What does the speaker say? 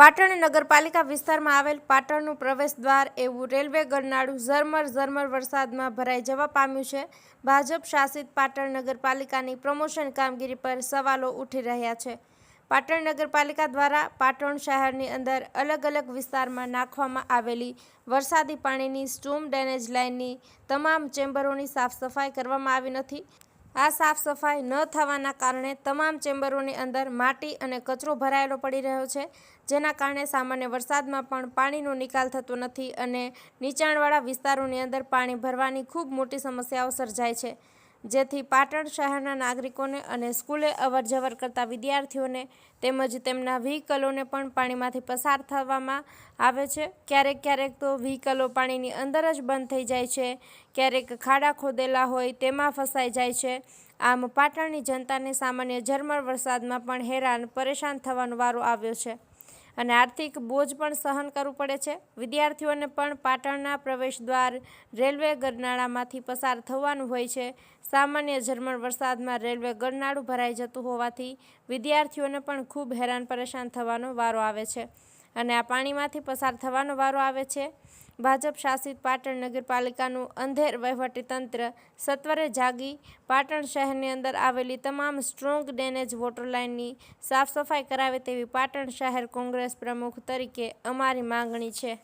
પાટણ નગરપાલિકા વિસ્તારમાં આવેલ પાટણનું પ્રવેશદ્વાર એવું રેલવે ગરનાળું ઝરમર ઝરમર વરસાદમાં ભરાઈ જવા પામ્યું છે. ભાજપ શાસિત પાટણ નગરપાલિકાની પ્રમોશન કામગીરી પર સવાલો ઉઠી રહ્યા છે. પાટણ નગરપાલિકા દ્વારા પાટણ શહેરની અંદર અલગ અલગ વિસ્તારમાં નાખવામાં આવેલી વરસાદી પાણીની સ્ટોમ ડેનેજ લાઇનની તમામ ચેમ્બરોની સાફ સફાઈ કરવામાં આવી નથી. આ સાફ સફાઈ ન થવાના કારણે તમામ ચેમ્બરોની અંદર માટી અને કચરો ભરાયેલો પડી રહ્યો છે. જેના કારણે સામાન્ય વરસાદમાં પણ પાણીનો નિકાલ થતો નથી અને નીચાણવાળા વિસ્તારોની અંદર પાણી ભરવાની ખૂબ મોટી સમસ્યાઓ સર્જાય છે. જેથી પાટણ શહેરના નાગરિકોને અને સ્કૂલે અવરજવર કરતા વિદ્યાર્થીઓને તેમજ તેમના વ્હીકલોને પણ પાણીમાંથી પસાર થવામાં આવે છે. ક્યારેક ક્યારેક તો વ્હીકલો પાણીની અંદર જ બંધ થઈ જાય છે. ક્યારેક ખાડા ખોદેલા હોય તેમાં ફસાઈ જાય છે. આમ પાટણની જનતાને સામાન્ય ઝરમર વરસાદમાં પણ હેરાન, પરેશાન થવાનો વારો આવ્યો છે. અને આર્થિક બોજ પણ સહન કરવું પડે છે. વિદ્યાર્થીઓને પણ પાટણના પ્રવેશદ્વાર રેલવે ગરનાળામાંથી પસાર થવાનું હોય છે. સામાન્ય ઝરમર વરસાદમાં રેલવે ગરનાળું ભરાઈ જતું હોવાથી વિદ્યાર્થીઓને પણ ખૂબ હેરાન પરેશાન થવાનો વારો આવે છે. અને આ પાણીમાંથી પસાર થવાનો વારો આવે છે. ભાજપ શાસિત પાટણ નગરપાલિકાનું અંધેર વહીવટીતંત્ર સત્વરે જાગી પાટણ શહેરની અંદર આવેલી તમામ સ્ટ્રોંગ ડેનેજ વોટર લાઇનની સાફસફાઈ કરાવે તેવી પાટણ શહેર કોંગ્રેસ પ્રમુખ તરીકે અમારી માંગણી છે.